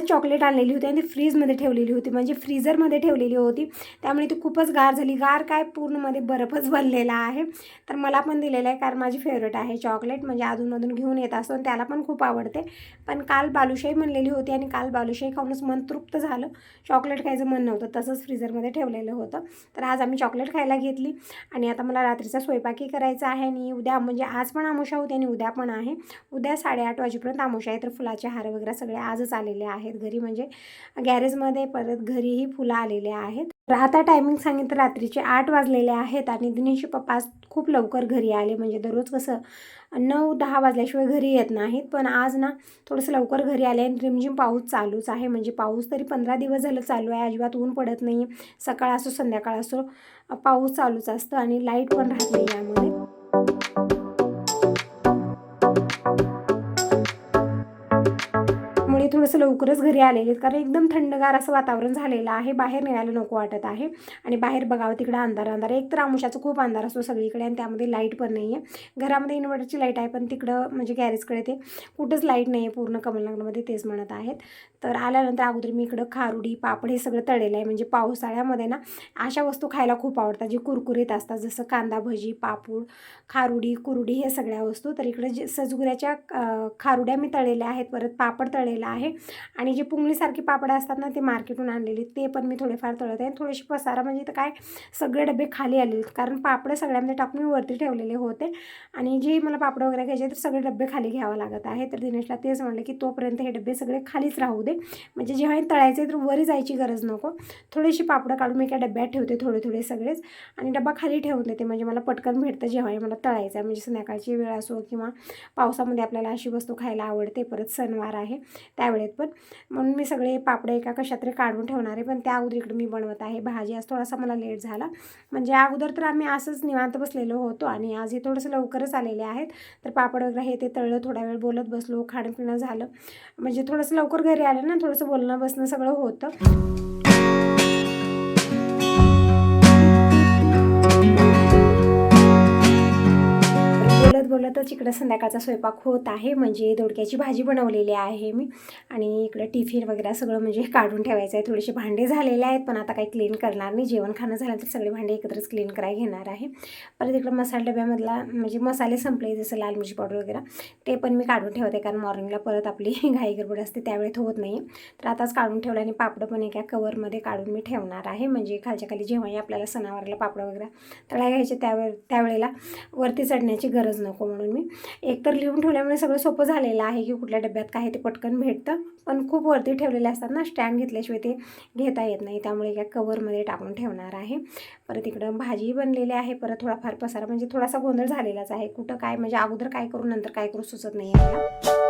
Chocolate आणलेली होती आणि ती फ्रीजमध्ये ठेवलेली होती. म्हणजे फ्रीजरमध्ये ठेवलेली होती. त्यामुळे ती खूपच गार झाली. गार काय? पूर्णमध्ये बर्फच बनलेला आहे. तर मला पण दिलेलं आहे कारण माझी फेवरेट आहे चॉकलेट म्हणजे अधूनमधून घेऊन येत असतो आणि त्याला पण खूप आवडते. पण काल बालुशाही म्हणलेली होती आणि काल बालुशाही खाऊनच मन तृप्त झालं. चॉकलेट खायचं मन नव्हतं. तसंच फ्रीजरमध्ये ठेवलेलं होतं. तर आज आम्ही चॉकलेट खायला घेतली. आणि आता मला रात्रीचा स्वयंपाकही करायचा आहे आणि उद्या म्हणजे आज पण आमोशा होती आणि उद्या पण आहे. उद्या साडेआठ वाजेपर्यंत आमोशा आहे. तर फुलाचे हार वगैरे सगळे आजच आलेले आहेत. घरी. म्हणजे गॅरेजमध्ये परत घरीही फुलं आलेले आहेत. तर आता टायमिंग सांगितलं रात्रीचे आठ वाजलेले आहेत आणि दिनेशचे पप्पा खूप लवकर घरी आले. म्हणजे दररोज कसं नऊ दहा वाजल्याशिवाय घरी येत नाहीत. पण आज ना थोडंसं लवकर घरी आले आणि रिमझिम पाऊस चालूच आहे. म्हणजे पाऊस तरी पंधरा दिवस झालं चालू आहे. अजिबात ऊन पडत नाही. सकाळ असो संध्याकाळ असो पाऊस चालूच असतं आणि लाइट पण राहत नाही यामध्ये. थोडंसं लवकरच घरी आलेले आहेत. कारण एकदम थंडगार असं वातावरण झालेलं आहे. बाहेर निघायला नको वाटत आहे. आणि बाहेर बघावं तिकडं अंधार अंधार एक तर आमुषाचा खूप अंधार असतो सगळीकडे आणि त्यामध्ये लाइट पण नाही आहे. घरामध्ये इन्व्हर्टरची लाइट आहे पण तिकडं म्हणजे गॅरेजकडे ते कुठंच लाइट नाही आहे. पूर्ण कमलनगरमध्ये तेच म्हणत आहेत. तर आल्यानंतर अगोदर मी इकडं खारुडी पापड हे सगळं तळेलं आहे. म्हणजे पावसाळ्यामध्ये ना अशा वस्तू खायला खूप आवडतात. जे कुरकुरीत असतात जसं कांदा भजी पापूड खारुडी कुरुडी हे सगळ्या वस्तू. तर इकडे जे सजगुऱ्याच्या खारुड्या मी तळलेल्या आहेत. परत पापड तळलेला आहे. आणि जे पुंगलीसारखी पापड असतात ना ते मार्केटून आणलेली ते पण मी थोडेफार तळत आहे. थोडेसे पसारा म्हणजे तर काय सगळे डबे खाली आलेले आहेत कारण पापड सगळ्यांमध्ये टाकून मी वरती ठेवलेले होते. आणि जे मला पापडं वगैरे घ्यायचे तर सगळे डबे खाली घ्यावं लागत आहे. तर दिनेशला तेच म्हणलं की तोपर्यंत हे डबे सगळे खालीच राहू दे. म्हणजे जेव्हा तळायचे तर वरी जायची गरज नको. थोडीशी पापडं काढून मी एका डब्यात ठेवते थोडे थोडे सगळेच. आणि डबा खाली ठेवून देते. म्हणजे मला पटकन भेटतं जेव्हाही मला तळायचं आहे. म्हणजे संध्याकाळची वेळ असो किंवा पावसामध्ये आपल्याला अशी वस्तू खायला आवडते. परत सणवार आहे. त्यावेळेस आहेत. पण म्हणून मी सगळे पापडे एका कशात तरी काढून ठेवणार आहे. पण त्या अगोदर इकडे मी बनवत आहे. भाजी आज थोडासा मला लेट झाला. म्हणजे अगोदर तर आम्ही असंच निवांत बसलेलो होतो आणि आज हे थोडंसं लवकरच आलेले आहेत. तर पापड वगैरे हे ते तळलं थोडा वेळ बोलत बसलो खाणं पिणं झालं. म्हणजे थोडंसं लवकर घरी आलं ना थोडंसं बोलणं बसणं सगळं होतं. बोलतच इकडं संध्याकाळचा स्वयंपाक होत आहे. म्हणजे दोडक्याची भाजी बनवलेली आहे मी. आणि इकडं टिफिन वगैरे सगळं म्हणजे काढून ठेवायचं आहे थोडेसे भांडे झालेले आहेत पण आता काही क्लीन करणार नाही. जेवण खाणं झाल्यानंतर सगळे भांडे एकत्रच क्लीन करायला घेणार आहे. परत इकडं मसाला डब्यामधला म्हणजे मसाले संपले जसं लाल मिरची पावडर वगैरे. ते पण मी काढून ठेवते कारण मॉर्निंगला परत आपली घाई गडबड असते त्यावेळेत होत नाही. तर आताच काढून ठेवलं आणि पापडं पण एका कवरमध्ये काढून मी ठेवणार आहे. म्हणजे खालच्या खाली जेव्हाही आपल्याला सणावारला पापडं वगैरे तळा घ्यायचे त्यावेळे त्यावेळेला वरती चढण्याची गरज नको. म्हणून मी. एकतर लिहून ठेवल्यामुळे सगळं सोपं झालेलं आहे की कुठल्या डब्यात काय आहे ते पटकन भेटतं. पण खूप वरती ठेवलेले असतात ना स्टँड घेतल्याशिवाय ते घेता येत नाही. त्यामुळे एका कवरमध्ये टाकून ठेवणार आहे. परत इकडं भाजी बनलेली आहे. परत थोडाफार पसारा म्हणजे थोडासा गोंधळ झालेलाच आहे. कुठं काय म्हणजे अगोदर काय करू नंतर काय करू सुचत नाही आहे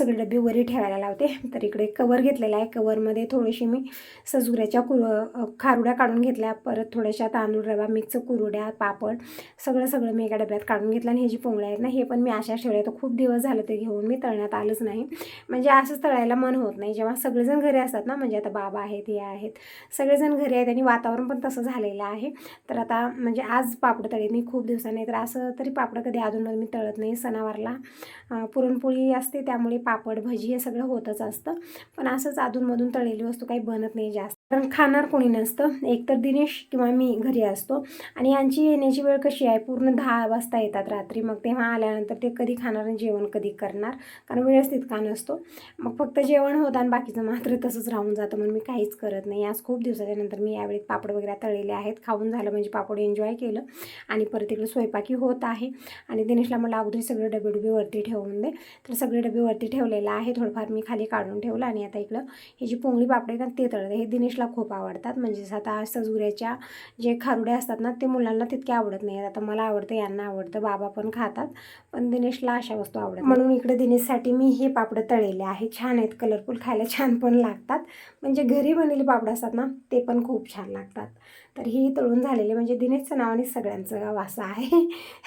सगळे डबे वरी ठेवायला लावते. तर इकडे कवर घेतलेला आहे. कवरमध्ये थोडीशी मी सजुऱ्याच्या कुर खारुड्या काढून घेतल्या. परत थोड्याशा तांदूळ रवा मिक्स कुरुड्या पापड सगळं सगळं मी एका डब्यात काढून घेतलं आणि हे जी पोंगळ्या आहेत ना हे पण मी अशा ठेवल्या तर खूप दिवस झालं ते घेऊन मी तळण्यात आलंच नाही. म्हणजे असंच तळायला मन होत नाही. जेव्हा सगळेजण घरी असतात ना म्हणजे आता बाबा आहेत हे आहेत सगळेजण घरी आहेत आणि वातावरण पण तसं झालेलं आहे. तर आता म्हणजे आज पापड तळीत मी खूप दिवसांनी. तर असं तरी पापड कधी अधूनमधून मी तळत नाही. सणावारला पुरणपोळी असते त्यामुळे पापड भजी हे सगळं होतच असतं. पण असंच अधूनमधून तळलेली वस्तू काही बनत नाही जास्त. कारण खाणार कोणी नसतं. एकतर दिनेश किंवा मी घरी असतो आणि यांची येण्याची वेळ कशी आहे? पूर्ण दहा वाजता येतात रात्री. मग तेव्हा आल्यानंतर ते कधी खाणार आणि जेवण कधी करणार? कारण वेळच तितका नसतो. मग फक्त जेवण होतं आणि बाकीचं मात्र तसंच राहून जातं. म्हणून मी काहीच करत नाही. आज खूप दिवसाच्या नंतर मी यावेळी पापड वगैरे तळलेले आहेत. खाऊन झालं म्हणजे पापड एन्जॉय केलं आणि परत इकडे स्वयंपाकी होत आहे. आणि दिनेशला मला अगोदर सगळे डबे डुबे वरती ठेवून दे. तर सगळे डबे वरती ठेवलेलं आहे. थोडंफार मी खाली काढून ठेवलं आणि आता इकडं ही जी पोंगळी पापड आहेत ना ते तळते. हे दिनेशला खूप आवडतात. म्हणजे आता सजुऱ्याच्या जे खारुड्या असतात ना ते मुलांना तितके आवडत नाही आता मला आवडतं यांना आवडतं बाबा पण खातात. पण दिनेशला अशा वस्तू आवडतात म्हणून इकडे दिनेशसाठी मी हे पापडं तळलेले आहे. छान आहेत कलरफुल खायला छान पण लागतात. म्हणजे घरी बनलेले पापड असतात ना ते पण खूप छान लागतात. तर ही तळून झालेले म्हणजे दिनेशचं नाव आणि सगळ्यांचं वासा आहे.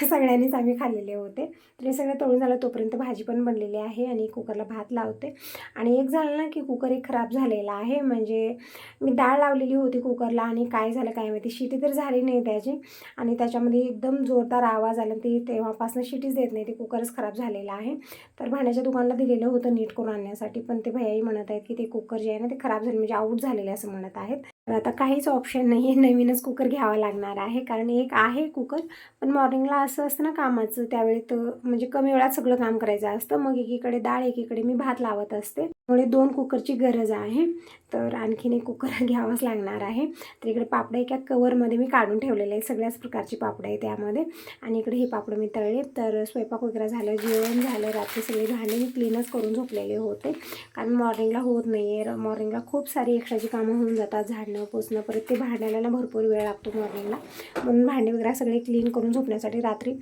सगळ्यांनीच आम्ही खाल्लेले होते. तर हे सगळं तळून झालं तोपर्यंत भाजी पण बनलेली आहे आणि कुकरला भात लावते. आणि एक झालं ना की कुकर एक खराब झालेला आहे. म्हणजे मी डाळ लावलेली होती कुकरला आणि काय झालं काय माहिती शिटी तर झाली नाही त्याची. आणि त्याच्यामध्ये एकदम जोरदार आवाज आला ती तेव्हापासून शिटीच देत नाही ते कुकरच खराब झालेलं आहे. तर भांड्याच्या दुकानाला दिलेलं होतं नीट करून आणण्यासाठी पण ते भैयाही म्हणत आहेत की ते कुकर जे आहे ना ते खराब झाले म्हणजे आऊट झालेले असं म्हणत आहेत. तर आता काहीच ऑप्शन नाही आहे नवीनच कुकर घ्यावा लागणार आहे. कारण एक आहे कुकर पण मॉर्निंगला असं असतं ना कामाचं त्यावेळी तर म्हणजे कमी वेळात सगळं काम करायचं असतं. मग एकीकडे डाळ एकीकडे मी भात लावत असते. त्यामुळे दोन कुकरची गरज आहे. तर आणखीन एक कुकर घ्यावाच लागणार आहे. तर इकडे पापडं एका कवरमध्ये मी काढून ठेवलेले आहे सगळ्याच प्रकारची पापडं आहे त्यामध्ये आणि इकडे हे पापडं मी तळले. तर स्वयंपाक वगैरे झालं जेवण झालं रात्री सगळे भांडे मी क्लीनच करून झोपलेले होते. कारण मॉर्निंगला होत नाही आहे मॉर्निंगला खूप सारी एक्स्ट्राची कामं होऊन जातात. झाडणं पोचणं परत ते भांड्याला ना भरपूर वेळ लागतो मॉर्निंगला म्हणून भांडे वगैरे सगळे क्लीन करून झोपण्यासाठी रात्री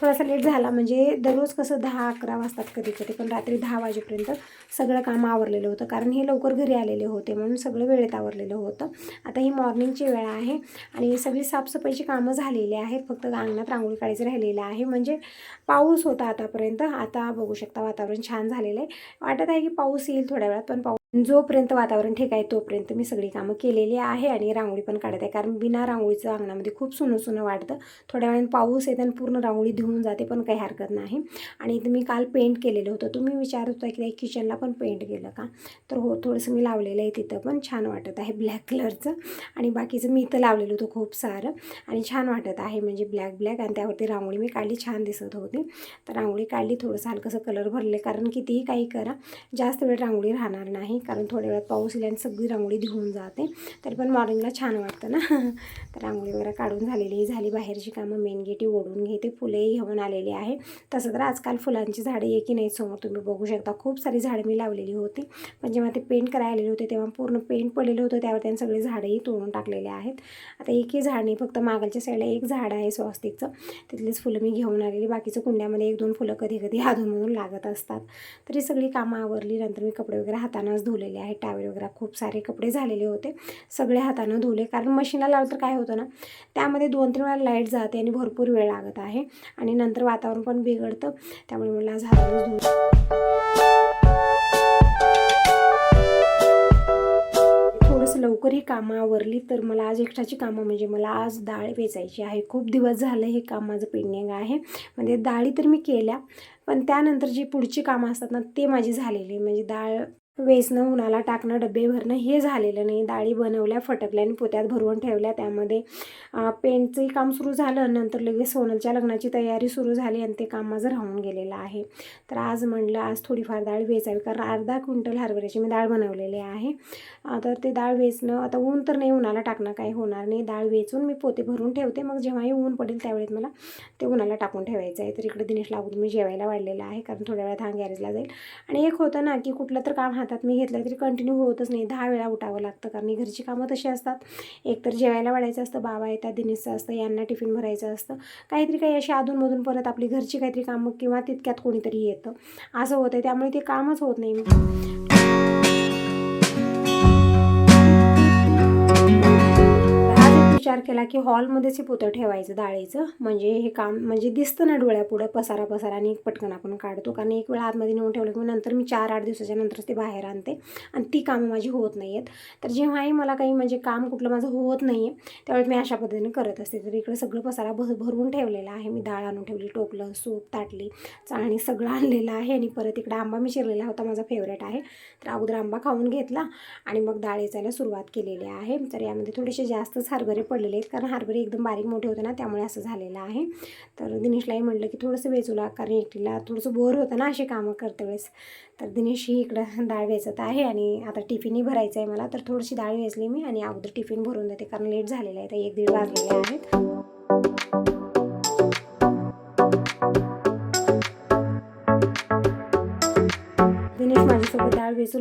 थोडासा लेट झाला. म्हणजे दररोज कसं दहा अकरा वाजतात कधी कधी पण रात्री दहा वाजेपर्यंत सगळं काम आवरलेलं होतं. कारण हे लवकर घरी आलेले होते म्हणून सगळं वेळेत आवरलेलं होतं. आता ही मॉर्निंगची वेळ आहे आणि सगळी साफसफाईची कामं झालेली आहेत. फक्त अंगणात रांगोळी काढायचं राहिलेलं आहे. म्हणजे पाऊस होता आतापर्यंत. आता बघू शकता वातावरण छान झालेलं आहे. वाटत आहे की पाऊस येईल थोड्या वेळात पण पाऊस जोपर्यंत वातावरण ठीक आहे तोपर्यंत मी सगळी कामं केलेली आहे आणि रांगोळी पण काढत आहे. कारण बिना रांगोळीचं अंगणामध्ये खूप सुनं सुनं वाटतं. थोड्या वेळाने पाऊस येते आणि पूर्ण रांगोळी धुवून जाते पण काही हरकत नाही. आणि इथं मी काल पेंट केलेलं होतं. तुम्ही विचारत होता की किचनला पण पेंट केलं का? तर हो थोडंसं मी लावलेलं आहे तिथं पण. छान वाटत आहे ब्लॅक कलरचं आणि बाकीचं मी इथं लावलेलं होतं खूप सारं. आणि छान वाटत आहे म्हणजे ब्लॅक ब्लॅक आणि त्यावरती रांगोळी मी काढली छान दिसत होती. तर रांगोळी काढली थोडंसं हलकंसं कलर भरले. कारण कितीही काही करा जास्त वेळ रांगोळी राहणार नाही. कारण थोड्या वेळात पाऊस येईल आणि सगळी रांगोळी धुवून जाते. तरी पण मॉर्निंगला छान वाटतं ना. तर रांगोळी वगैरे काढून झालेली झाली बाहेरची कामं मेन गेटी ओढून घेते. फुलेही घेऊन आलेली आहे. तसं तर आजकाल फुलांची झाडे आहे की नाही समोर तुम्ही बघू शकता. खूप सारी झाडं मी लावलेली होती. पण जेव्हा ते पेंट करायला आलेले होते तेव्हा पूर्ण पेंट पडलेलं होतं. त्यावर त्यांनी सगळे झाडंही तोडून टाकलेले आहेत. आता एकही झाड नाही. फक्त मागलच्या साईडला एक झाड आहे स्वस्तिकचं. तिथलीच फुलं मी घेऊन आलेली. बाकीचं कुंड्यामध्ये एक दोन फुलं कधी कधी अधूनमधून लागत असतात. तरी सगळी कामं आवरली. नंतर मी कपडे वगैरे हातानंच धुलेले आहेत. टावेल वगैरे खूप सारे कपडे झालेले होते. सगळे हातानं धुले. कारण मशीनला लावलं तर काय होतं ना त्यामध्ये दोन तीन वेळा लाइट जाते आणि भरपूर वेळ लागत आहे. आणि नंतर वातावरण पण बिघडतं. त्यामुळे मला आज हातानंच धुवून थोडंसं लवकर ही कामं आवरली तर मला आज एक्स्ट्राची कामं म्हणजे मला आज डाळ वेचायची आहे. खूप दिवस झालं हे काम माझं पेंडिंग आहे. म्हणजे डाळी तर मी केल्या पण त्यानंतर जी पुढची कामं असतात ना ते माझी झालेली. म्हणजे डाळ वेचणं उन्हाला टाकणं डबे भरणं हे झालेलं नाही. डाळी बनवल्या फटकल्या आणि पोत्यात भरवून ठेवल्या. त्यामध्ये पेंटचंही काम सुरू झालं. नंतर लगेच सोनलच्या लग्नाची तयारी सुरू झाली आणि ते काम माझं राहून गेलेलं आहे. तर आज म्हणलं आज थोडीफार डाळ वेचावी. कारण अर्धा क्विंटल हरभऱ्याची मी डाळ बनवलेली आहे. तर ते डाळ वेचणं आता ऊन तर नाही उन्हाला टाकणं काही होणार नाही. डाळ वेचून मी पोते भरून ठेवते. मग जेव्हाही ऊन पडेल त्यावेळेस मला ते उन्हाला टाकून ठेवायचं आहे. तर इकडे दिनेशला अगोदर मी जेवायला वाढलेलं आहे. कारण थोड्या वेळात हा गॅरेजला जाईल. आणि एक होतं ना की कुठलं तर काम हातात मी घेतलं तरी कंटिन्यू होतच नाही. दहा वेळा उठावं लागतं कारण घरची कामं तशी असतात. एकतर जेवायला वाढायचं असतं बाबा येतात दिनेशचं असतं यांना टिफिन भरायचं असतं. काहीतरी काही अशी अधूनमधून परत आपली घरची काहीतरी कामं किंवा तितक्यात कोणीतरी येतं. असं होतं त्यामुळे ते कामच होत नाही. विचार केला की हॉलमध्येच हे पोतं ठेवायचं डाळीचं म्हणजे हे काम म्हणजे दिसतं ना डोळ्यापुढं पसारा पसारा आणि पटकन आपण काढतो. कारण एक वेळा आतमध्ये नेऊन ठेवलं की मग नंतर मी चार आठ दिवसाच्या नंतरच ते बाहेर आणते. आणि ती कामं माझी होत नाही आहेत तर जेव्हाही मला काही म्हणजे काम कुठलं माझं होत नाही आहे त्यावेळेस मी अशा पद्धतीने करत असते. तर इकडे सगळं पसारा भर भरवून ठेवलेला आहे. मी डाळ आणून ठेवली टोपलं सूप ताटली चाळणी सगळं आणलेलं आहे. आणि परत इकडे आंबा मी चिरलेला होता माझा फेवरेट आहे. तर अगोदर आंबा खाऊन घेतला आणि मग डाळ वेचायला सुरुवात केलेली आहे. तर यामध्ये थोडेसे जास्तच हरभरे पडलेले आहेत. कारण हरभरे एकदम बारीक मोठे होते ना त्यामुळे असं झालेलं आहे. तर दिनेशलाही म्हटलं की थोडंसं वेचूला कारण एकटीला थोडंसं बोर होतं ना असे कामं करते वेळेस. तर दिनेशही इकडं डाळ वेचत आहे आणि आता टिफिनही भरायचं आहे मला. तर थोडीशी डाळ वेचली मी आणि अगोदर टिफिन भरून देते कारण लेट झालेलं आहे तर एक दीड वाजलेले आहेत.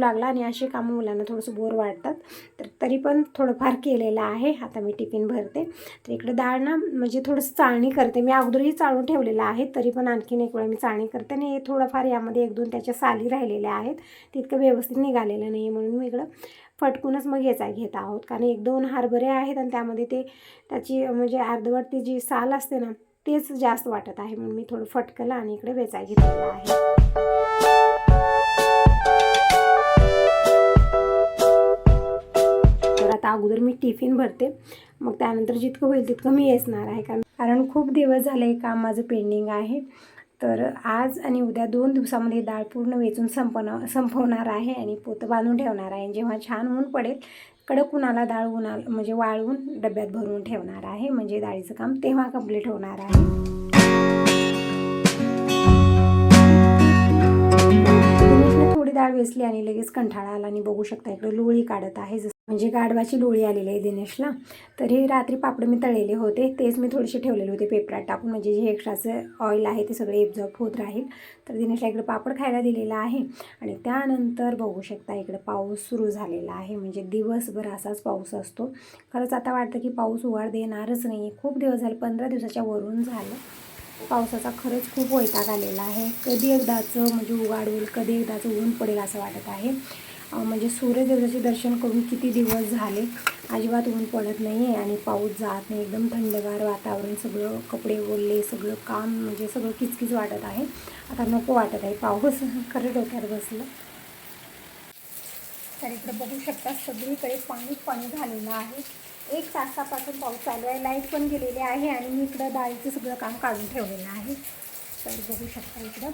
लागला आणि अशी कामं मुलांना थोडंसं बोर वाटतात. तर तरी पण थोडंफार केलेलं आहे. आता मी टिफिन भरते. तर इकडे डाळ ना म्हणजे थोडंसं चाळणी करते. मी अगोदरही चाळून ठेवलेलं आहे. तरी पण आणखीन एक वेळा मी चाळणी करते आणि हे थोडंफार यामध्ये एक दोन त्याच्या साली राहिलेल्या आहेत. तितकं व्यवस्थित निघालेलं नाही आहे म्हणून मी इकडं फटकूनच मग याचा घेत आहोत. कारण एक दोन हरभरे आहेत आणि त्यामध्ये ते त्याची म्हणजे अर्धवट ती जी साल असते ना तेच जास्त वाटत आहे म्हणून मी थोडं फटकलं आणि इकडे वेचाय घेतलेलं आहे. आता अगोदर मी टिफिन भरते. मग त्यानंतर जितकं होईल तितकं मी येसणार आहे. कारण कारण खूप दिवस झाले हे काम माझं पेंडिंग आहे. तर आज आणि उद्या दोन दिवसामध्ये डाळ पूर्ण वेचून संपवणार संपवणार आहे आणि पोतं बांधून ठेवणार आहे. जेव्हा छान ऊन पडेल कडक उन्हाला डाळ उन्हा म्हणजे वाळवून डब्यात भरून ठेवणार आहे. म्हणजे डाळीचं काम तेव्हा कंप्लीट होणार आहे. थोडी डाळ वेचली आणि लगेच कंठाळा आला आणि बघू शकता इकडे लोळी काढत आहे. जसं म्हणजे गाढवाची लोळी आलेली आहे दिनेशला. तर हे रात्री पापड मी तळलेले होते. तेच मी थोडेसे ठेवलेले होते पेपरात टाकून. म्हणजे जे एक्स्ट्राचं ऑइल आहे ते सगळे एब्झॉर्ब होत राहील. तर दिनेशला इकडे पापड खायला दिलेला आहे. आणि त्यानंतर बघू शकता इकडे पाऊस सुरू झालेला आहे. म्हणजे दिवसभर असाच पाऊस असतो. खरंच आता वाटतं की पाऊस उघाड देणारच नाही आहे खूप दिवस झाले पंधरा दिवसाच्या वरून झालं. पावसाचा खरंच खूप वैताग आलेला आहे. कधी एकदाचं म्हणजे उघाड होईल कधी एकदाचं ऊन पडेल असं वाटत आहे. म्हणजे सूर्यदेवताचे दर्शन करून किती दिवस झाले? अजिबात ऊन पडत नाही आहे आणि पाऊस जात नाही. एकदम थंडगार वातावरण सगळं कपडे ओढले सगळं काम म्हणजे सगळं किचकिच वाटत आहे. आता नको वाटत आहे. पाऊस खरं डोक्यात बसलं. तर इकडे बघू शकता सगळीकडे पाणी पाणी झालेलं आहे. एक तासापासून पाऊस चालू आहे. लाइट पण गेलेली आहे आणि मी इकडं डाळीचं सगळं काम काढून ठेवलेलं आहे. तर बघू शकता इकडं.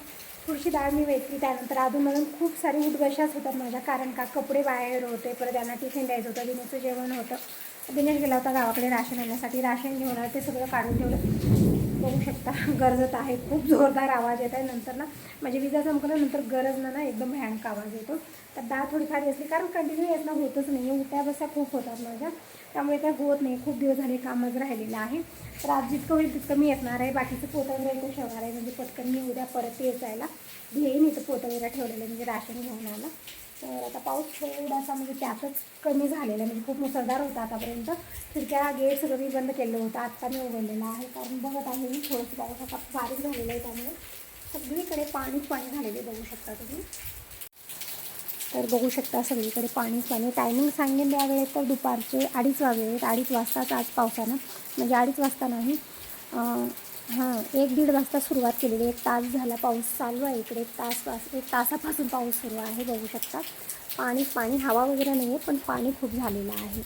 पुढची डाळ मी वेचली त्यानंतर अधूनमधून खूप सारी उठबशाच होतात माझ्या. कारण का? कपडे बाहेर होते परत त्यांना टिफिन द्यायचं होतं दिनेचं जेवण होतं. दिनेश गेला होता गावाकडे राशन आणण्यासाठी. राशन घेऊन ते सगळं काढून ठेवलं. बघू शकता. गरजत आहे. खूप जोरदार आवाज येत आहे. नंतर ना म्हणजे विजा चमकल्यानंतर गरज ना ना एकदम भयानक आवाज येतो. तर डाळ थोडीफार असली कारण कंटिन्यू येतनं होतच नाही आहे उठ्या बसा खूप होतात माझ्या. त्यामुळे काय होत नाही. खूप दिवस झाले कामच राहिलेलं आहे. तर आज जितकं होईल तितकं मी येणार आहे. बाकीचं पोतं इथं ठेवणार आहे. म्हणजे पटकन मी उद्या परत यायला. घेईन इथं पोतं ठेवलेलं म्हणजे राशन घेऊन आलं. तर आता पाऊस थोडासा म्हणजे त्यातच कमी झालेला आहे. म्हणजे खूप मुसळधार होता आतापर्यंत. खिडक्या गेट सगळं मी बंद केलं होतं. आत्ता मी उघडलेला आहे. कारण बघत आहे मी थोडंसं पाऊस आता बारीक झालेलं आहे त्यामुळे. सगळीकडे पाणीच पाणी झालेले बघू शकता तुम्ही. तर बघू शकता सगळीकडे पाणीच पाणी. टायमिंग सांगेन त्या तर दुपारचे अडीच वाजले आहेत. अडीच वाजताच आज पावसानं म्हणजे अडीच वाजता नाही हां एक दीड वाजता सुरुवात केलेली एक तास झाला पाऊस चालू आहे. इकडे एक तास पास एक तासापासून पाऊस सुरू आहे बघू शकता. पाणी पाणी हवा वगैरे नाही आहे पण पाणी खूप झालेलं आहे.